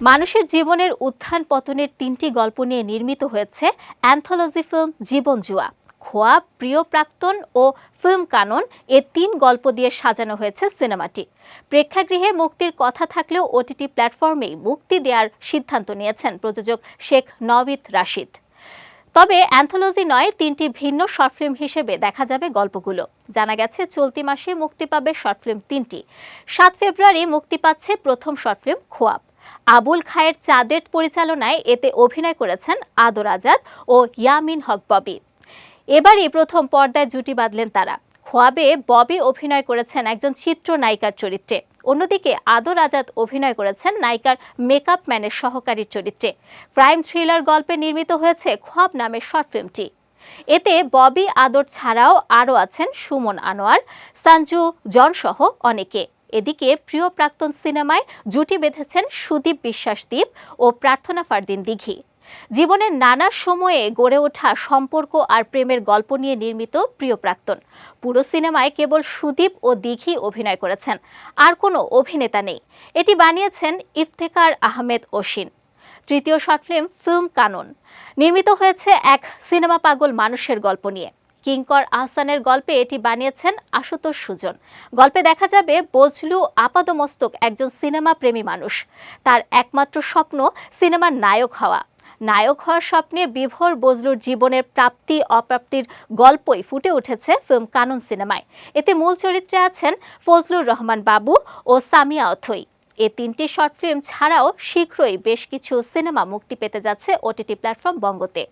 মানুষের জীবনের উত্থান পতনের তিনটি গল্প নিয়ে নির্মিত হয়েছে অ্যান্থোলজি ফিল্ম জীবন জুয়া। খোয়া, প্রিয় প্রাক্তন ও ফিল্ম কানন এ তিন গল্প দিয়ে সাজানো হয়েছে সিনেমাটি। প্রেক্ষাগৃহে মুক্তির কথা থাকলেও ওটিটি প্ল্যাটফর্মেই মুক্তি দেওয়ার সিদ্ধান্ত নিয়েছেন প্রযোজক শেখ নবিদ রাশিদ। তবে অ্যান্থোলজি নয়, তিনটি ভিন্ন শর্ট ফিল্ম হিসেবে দেখা যাবে গল্পগুলো। জানা গেছে, চলতি মাসে মুক্তি পাবে শর্ট ফিল্ম তিনটি। সাত ফেব্রুয়ারি মুক্তি পাচ্ছে প্রথম শর্ট ফিল্ম খোয়াব আবুল খায়ের চাঁদের পরিচালনায় এতে অভিনয় করেছেন আদর আজাদ ও ইয়ামিন হক ববি। এবারই প্রথম পর্দায় জুটি বাঁধলেন তারা। খোয়াবে ববি অভিনয় করেছেন একজন চিত্রনায়িকার চরিত্রে। অন্যদিকে আদর আজাদ অভিনয় করেছেন নায়িকার মেকআপ ম্যানের সহকারীর চরিত্রে। ক্রাইম থ্রিলার গল্পে নির্মিত হয়েছে খোয়াব নামের শর্ট ফিল্মটি। এতে ববি আদর ছাড়াও আরও আছেন সুমন আনোয়ার, সঞ্জু জন সহ অনেকে। এদিকে প্রিয় প্রাক্তন সিনেমায় জুটি বেঁধেছেন সুদীপ বিশ্বাস দ্বীপ ও প্রার্থনা ফারদিন দিঘি। জীবনের নানা সময়ে গড়ে ওঠা সম্পর্ক আর প্রেমের গল্প নিয়ে নির্মিত প্রিয় প্রাক্তন। পুরো সিনেমায় কেবল সুদীপ ও দিঘি অভিনয় করেছেন, আর কোনো অভিনেতা নেই। এটি বানিয়েছেন ইফতেকার আহমেদ ওসিন তৃতীয় শর্ট ফিল্ম ফিল্ম কানন। নির্মিত হয়েছে এক সিনেমা পাগল মানুষের গল্প নিয়ে। কিঙ্কর আহসানের গল্পে এটি বানিয়েছেন আশুতোষ সুজন। গল্পে দেখা যাবে বজলু আপাদমস্তক একজন সিনেমা প্রেমী মানুষ। তার একমাত্র স্বপ্ন সিনেমার নায়ক হওয়া। নায়ক হওয়ার স্বপ্নে বিভোর বজলুর জীবনের প্রাপ্তি অপ্রাপ্তির গল্পই ফুটে উঠেছে ফিল্ম কানুন সিনেমায়। এতে মূল চরিত্রে আছেন ফজলুর রহমান বাবু ও সামিয়া অথই। এ তিনটি শর্ট ফিল্ম ছাড়াও শীঘ্রই বেশ কিছু সিনেমা মুক্তি পেতে যাচ্ছে ওটিটি প্ল্যাটফর্ম বঙ্গতে।